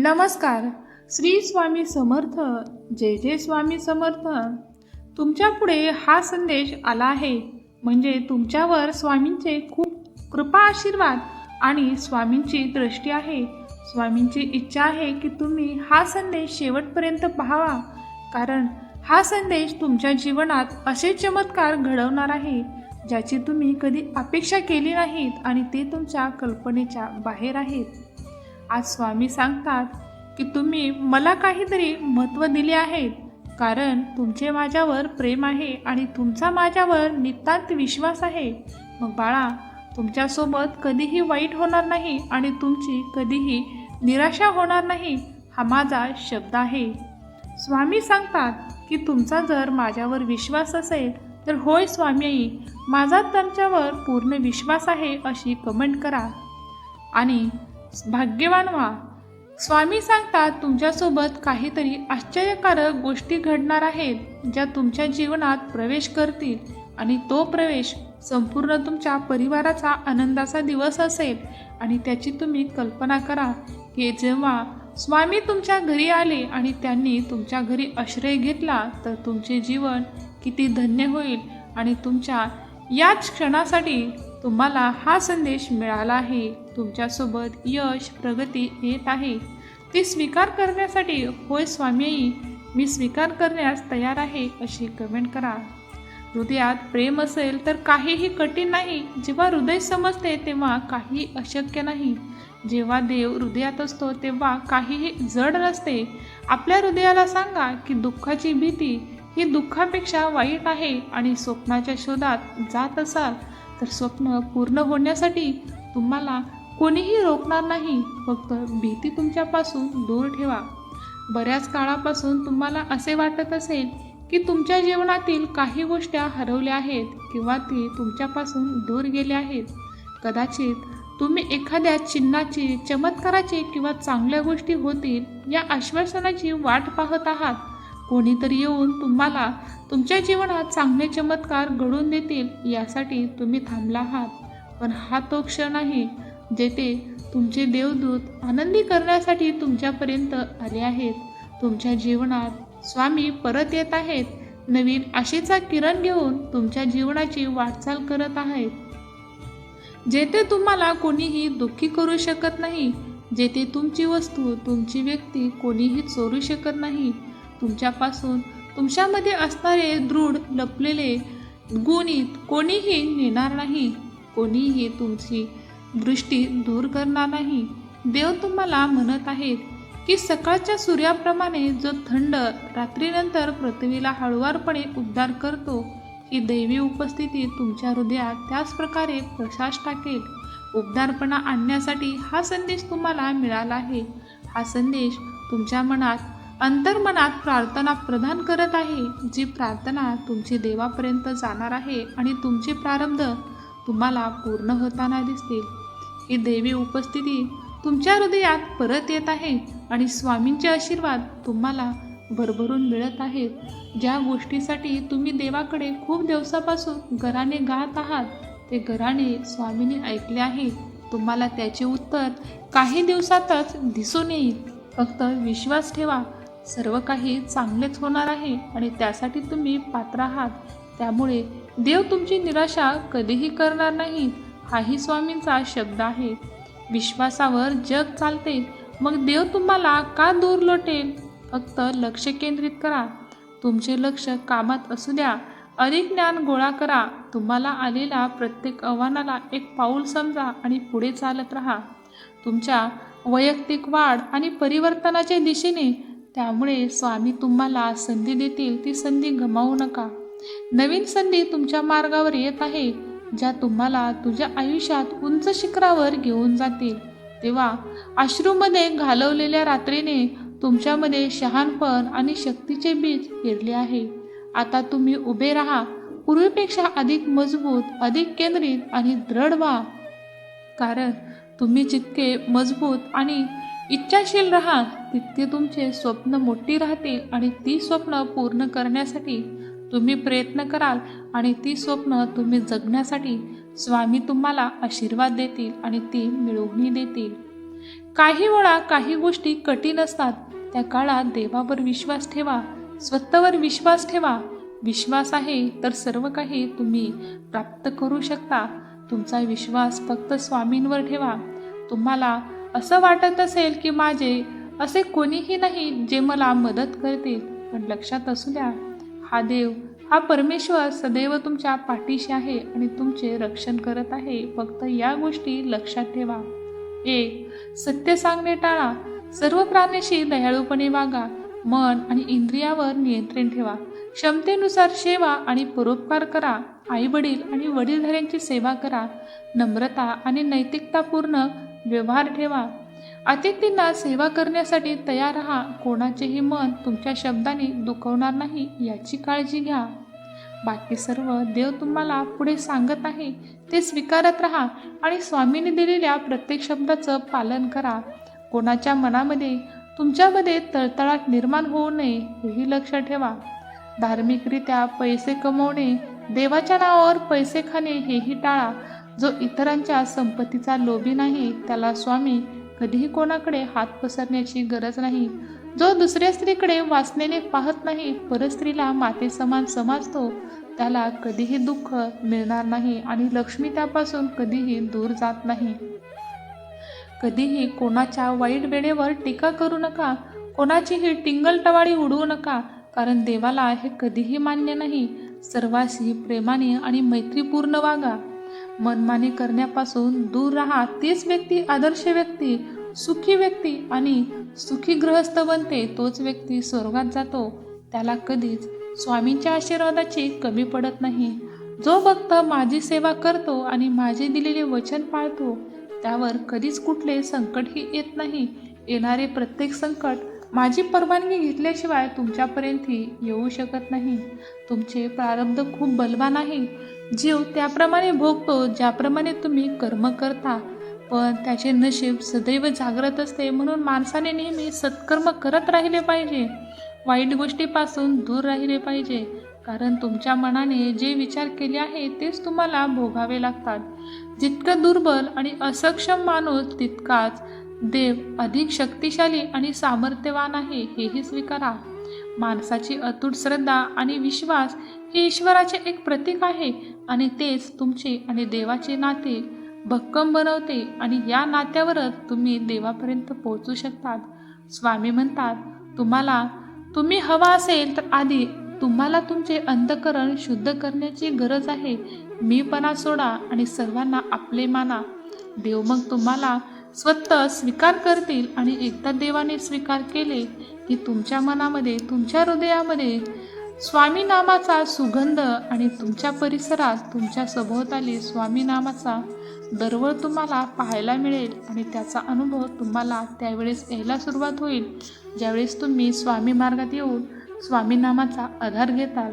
नमस्कार. श्री स्वामी समर्थ जय जय स्वामी समर्थ. तुमच्यापुढे हा संदेश आला आहे. म्हणजे तुमच्यावर स्वामींचे खूप कृपा आशीर्वाद आणि स्वामींची दृष्टी आहे. स्वामींची इच्छा आहे की तुम्ही हा संदेश शेवटपर्यंत पाहावा. कारण हा संदेश तुमच्या जीवनात असे चमत्कार घडवणार आहे ज्याची तुम्ही कधी अपेक्षा केली नाहीत आणि ते तुमच्या कल्पनेच्या बाहेर आहेत. आज स्वामी सांगतात की तुम्ही मला काहीतरी महत्त्व दिले आहे कारण तुमचे माझ्यावर प्रेम आहे आणि तुमचा माझ्यावर नितांत विश्वास आहे. मग बाळा तुमच्यासोबत कधीही वाईट होणार नाही आणि तुमची कधीही निराशा होणार नाही हा माझा शब्द आहे. स्वामी सांगतात की तुमचा जर माझ्यावर विश्वास असेल तर होय स्वामी माझा तुमच्यावर पूर्ण विश्वास आहे अशी कमेंट करा. आणि भाग्यवान व्हा. स्वामी सांगतात तुमच्यासोबत काहीतरी आश्चर्यकारक गोष्टी घडणार आहेत ज्या तुमच्या जीवनात प्रवेश करतील. आणि तो प्रवेश संपूर्ण तुमच्या परिवाराचा आनंदाचा दिवस असेल. आणि त्याची तुम्ही कल्पना करा की जेव्हा स्वामी तुमच्या घरी आले आणि त्यांनी तुमच्या घरी आश्रय घेतला तर तुमचे जीवन किती धन्य होईल. आणि तुमच्या याच क्षणासाठी तुम्हाला हा संदेश मिळाला आहे. तुमच्यासोबत यश प्रगती येत आहे. ती स्वीकार करण्यासाठी होय स्वामी मी स्वीकार करण्यास तयार आहे अशी कमेंट करा. हृदयात प्रेम असेल तर काहीही कठीण नाही. जेव्हा हृदय समजते तेव्हा काही अशक्य नाही. जेव्हा देव हृदयात असतो तेव्हा काहीही जड नसते. आपल्या हृदयाला सांगा की दुःखाची भीती ही दुःखापेक्षा वाईट आहे आणि स्वप्नाच्या शोधात जात असाल. तर स्वप्न पूर्ण होण्यासाठी तुम्हाला कोणीही रोखणार नाही. फक्त भीती तुमच्यापासून दूर ठेवा. बऱ्याच काळापासून तुम्हाला असे वाटत असेल की तुमच्या जीवनातील काही गोष्टी हरवल्या आहेत किंवा ती तुमच्यापासून दूर गेल्या आहेत. कदाचित तुम्ही एखाद्या चिन्हाची चमत्काराची किंवा चांगल्या गोष्टी होतील या आश्वासनाची वाट पाहत आहात. कोणीतरी येऊन तुम्हाला तुमच्या जीवनात चांगले चमत्कार घडून देतील यासाठी तुम्ही थांबला आहात. पण हा तो क्षण आहे जेथे तुमचे देवदूत आनंदी करण्यासाठी तुमच्यापर्यंत आले आहेत. तुमच्या जीवनात स्वामी परत येत आहेत. नवीन आशेचा किरण घेऊन तुमच्या जीवनाची वाटचाल करत आहेत. जेथे तुम्हाला कोणीही दुःखी करू शकत नाही जेथे तुमची वस्तू तुमची व्यक्ती कोणीही चोरू शकत नाही तुमच्यापासून तुमच्यामध्ये असणारे दृढ लपलेले गुणित कोणीही नेणार नाही. कोणीही तुमची दृष्टी दूर करणार नाही. देव तुम्हाला म्हणत आहेत की सकाळच्या सूर्याप्रमाणे जो थंड रात्रीनंतर पृथ्वीला हळुवारपणे उद्धार करतो ही दैवी उपस्थिती तुमच्या हृदयात त्याच प्रकारे प्रकाश टाकेल. उबदारपणा आणण्यासाठी हा संदेश तुम्हाला मिळाला आहे. हा संदेश तुमच्या मनात अंतर्मनात प्रार्थना प्रदान करत आहे जी प्रार्थना तुमची देवापर्यंत जाणार आहे आणि तुमचे प्रारब्ध तुम्हाला पूर्ण होताना दिसतील. ही देवी उपस्थिती तुमच्या हृदयात परत येत आहे आणि स्वामींचे आशीर्वाद तुम्हाला भरभरून मिळत आहेत. ज्या गोष्टीसाठी तुम्ही देवाकडे खूप दिवसापासून घराने गात आहात ते घराने स्वामींनी ऐकले आहे. तुम्हाला त्याचे उत्तर काही दिवसातच दिसून येईल. फक्त विश्वास ठेवा. सर्व काही चांगलेच होणार आहे आणि त्यासाठी तुम्ही पात्र आहात. त्यामुळे देव तुमची निराशा कधीही करणार नाही. हाही स्वामींचा शब्द आहे. विश्वासावर जग चालते. मग देव तुम्हाला का दूर लोटेल? फक्त लक्ष केंद्रित करा. तुमचे लक्ष कामात असू द्या. अधिक ज्ञान गोळा करा. तुम्हाला आलेल्या प्रत्येक आव्हानाला एक पाऊल समजा आणि पुढे चालत राहा. तुमच्या वैयक्तिक वाढ आणि परिवर्तनाच्या दिशेने त्यामुळे स्वामी तुम्हाला संधी देतील ती संधी गमावू नका. नवीन संधी तुमच्या मार्गावर येत आहे ज्या तुम्हाला तुझ्या आयुष्यात उंच शिखरावर घेऊन जातील. तेव्हा अश्रूमध्ये घालवलेल्या रात्रीने तुमच्यामध्ये शहाणपण आणि शक्तीचे बीज पेरले आहे. आता तुम्ही उभे राहा पूर्वीपेक्षा अधिक मजबूत अधिक केंद्रित आणि दृढ व्हा. कारण तुम्ही जितके मजबूत आणि इच्छाशील राहा तितके तुमचे स्वप्न मोठी राहतील आणि ती स्वप्न पूर्ण करण्यासाठी तुम्ही प्रयत्न कराल आणि ती स्वप्न तुम्ही जगण्यासाठी स्वामी तुम्हाला आशीर्वाद देतील आणि ती मिळवणी देतील. काही वेळा काही गोष्टी कठीण असतात. त्या काळात देवावर विश्वास ठेवा स्वतःवर विश्वास ठेवा. विश्वास आहे तर सर्व काही तुम्ही प्राप्त करू शकता. तुमचा विश्वास फक्त स्वामींवर ठेवा. तुम्हाला असं वाटत असेल की माझे असे कोणीही नाही जे मला मदत करतील. पण लक्षात असू द्या हा देव हा परमेश्वर सदैव तुमच्या पाठीशी आहे आणि तुमचे रक्षण करत आहे. फक्त या गोष्टी लक्षात ठेवा. एक सत्य सांगणे टाळा. सर्व प्राण्याशी दयाळूपणे वागा. मन आणि इंद्रियावर नियंत्रण ठेवा. क्षमतेनुसार सेवा आणि परोपकार करा. आई वडील आणि वडीलधाऱ्यांची सेवा करा. नम्रता आणि नैतिकतापूर्ण व्यवहार ठेवा. अतिथींना सेवा करण्यासाठी तयार राहा. कोणाचेही मन तुमच्या शब्दाने दुखवणार नाही याची काळजी घ्या. बाकी सर्व देव तुम्हाला पुढे सांगत आहे ते स्वीकारत राहा आणि स्वामीने दिलेल्या प्रत्येक शब्दाचं पालन करा. कोणाच्या मनामध्ये तुमच्यामध्ये तळतळाट निर्माण होऊ नये हेही लक्ष ठेवा. धार्मिकरित्या पैसे कमवणे देवाच्या नावावर पैसे खाणे हेही टाळा. जो इतरांच्या संपत्तीचा लोभी नाही त्याला स्वामी कधीही कोणाकडे हात पसरण्याची गरज नाही. जो दुसऱ्या स्त्रीकडे वासनेने पाहत नाही परस्त्रीला माते समान समजतो त्याला कधीही दुःख मिळणार नाही आणि लक्ष्मी त्यापासून कधीही दूर जात नाही. कधीही कोणाच्या वाईट वेळेवर टीका करू नका कोणाचीही टिंगलटवाळी उडवू नका कारण देवाला हे कधीही मान्य नाही. सर्वांशी प्रेमाने आणि मैत्रीपूर्ण वागा. मनमानी करण्यापासून दूर राहा. तीच व्यक्ती आदर्श व्यक्ती सुखी व्यक्ती आणि सुखी गृहस्थ बनते तोच व्यक्ती स्वर्गात जातो. त्याला कधीच स्वामींच्या आशीर्वादाची कमी पडत नाही. जो भक्त माझी सेवा करतो आणि माझे दिलेले वचन पाळतो त्यावर कधीच कुठले संकटही येत नाही. येणारे प्रत्येक संकट माझी परवानगी घेतल्याशिवाय तुमच्यापर्यंतही येऊ शकत नाही. तुमचे प्रारब्ध खूप बलवान आहे. जीव त्याप्रमाणे भोगतो ज्याप्रमाणे तुम्ही कर्म करता. पण त्याचे नशीब सदैव जागृत असते म्हणून माणसाने नेहमी सत्कर्म करत राहिले पाहिजे. वाईट गोष्टीपासून दूर राहिले पाहिजे. कारण तुमच्या मनाने जे विचार केले आहे तेच तुम्हाला भोगावे लागतात. जितकं दुर्बल आणि असक्षम माणूस तितकाच देव अधिक शक्तिशाली आणि सामर्थ्यवान आहे हेही स्वीकारा. माणसाची अतूट श्रद्धा आणि विश्वास हे ईश्वराचे एक प्रतीक आहे आणि तेच तुमचे आणि देवाचे नाते. भक्कम बनवते आणि या नात्यावरच तुम्ही देवापर्यंत पोहोचू शकतात. स्वामी म्हणतात तुम्हाला तुम्ही हवा असेल तर आधी तुम्हाला तुमचे अंतकरण शुद्ध करण्याची गरज आहे. मीपणा सोडा आणि सर्वांना आपले माना. देव मग तुम्हाला स्वतः स्वीकार करतील आणि एकदा देवाने स्वीकार केले की तुमच्या मनामध्ये तुमच्या हृदयामध्ये स्वामी नामाचा सुगंध आणि तुमच्या परिसरात तुमच्या सभोवताली स्वामी नामाचा दरवळ तुम्हाला पाहायला मिळेल आणि त्याचा अनुभव तुम्हाला त्यावेळेस यायला सुरुवात होईल. ज्यावेळेस तुम्ही स्वामी मार्गात येऊन स्वामी नामाचा आधार घेताल.